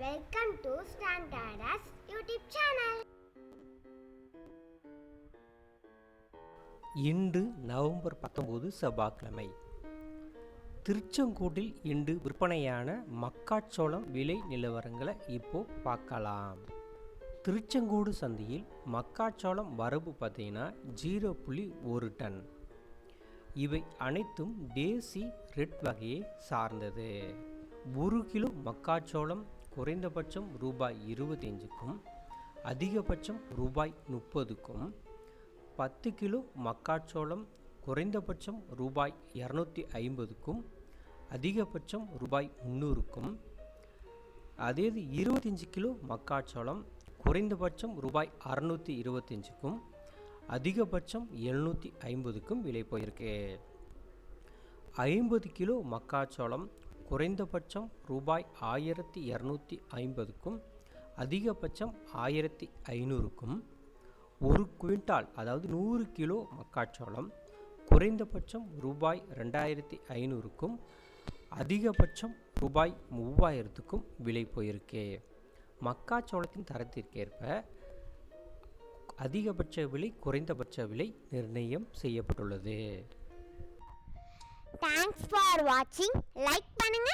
Welcome to standards YouTube channel இன்று நவம்பர் பத்தொம்போது செவ்வாய்க்கிழமை. திருச்செங்கோட்டில் இன்று விற்பனையான மக்காச்சோளம் விலை நிலவரங்களை இப்போ பார்க்கலாம். திருச்செங்கோடு சந்தையில் மக்காச்சோளம் வரவு பார்த்தீங்கன்னா ஜீரோ புள்ளி ஒரு டன். இவை அனைத்தும் தேசி ரெட் வகையை சார்ந்தது. ஒரு கிலோ மக்காச்சோளம் குறைந்தபட்சம் ரூபாய் இருபத்தஞ்சுக்கும் அதிகபட்சம் ரூபாய் முப்பதுக்கும் பத்து கிலோ மக்காச்சோளம் குறைந்தபட்சம் ரூபாய் இரநூத்தி ஐம்பதுக்கும் அதிகபட்சம் ரூபாய் முந்நூறுக்கும் அதே இது இருபத்தஞ்சி கிலோ மக்காச்சோளம் குறைந்தபட்சம் ரூபாய் அறநூற்றி இருபத்தஞ்சுக்கும் அதிகபட்சம் எழுநூற்றி ஐம்பதுக்கும் விலை போயிருக்கு. ஐம்பது கிலோ மக்காச்சோளம் குறைந்தபட்சம் ரூபாய் ஆயிரத்தி இரநூத்தி ஐம்பதுக்கும் அதிகபட்சம் ஆயிரத்தி ஐநூறுக்கும் ஒரு குவிண்டால் அதாவது நூறு கிலோ மக்காச்சோளம் குறைந்தபட்சம் ரூபாய் ரெண்டாயிரத்தி ஐநூறுக்கும் அதிகபட்சம் ரூபாய் மூவாயிரத்துக்கும் விலை போயிருக்கு. மக்காச்சோளத்தின் தரத்திற்கேற்ப அதிகபட்ச விலை குறைந்தபட்ச விலை நிர்ணயம் செய்யப்பட்டுள்ளது. தேங்க்ஸ் ஃபார் வாட்சிங் லைக் பண்ணுங்க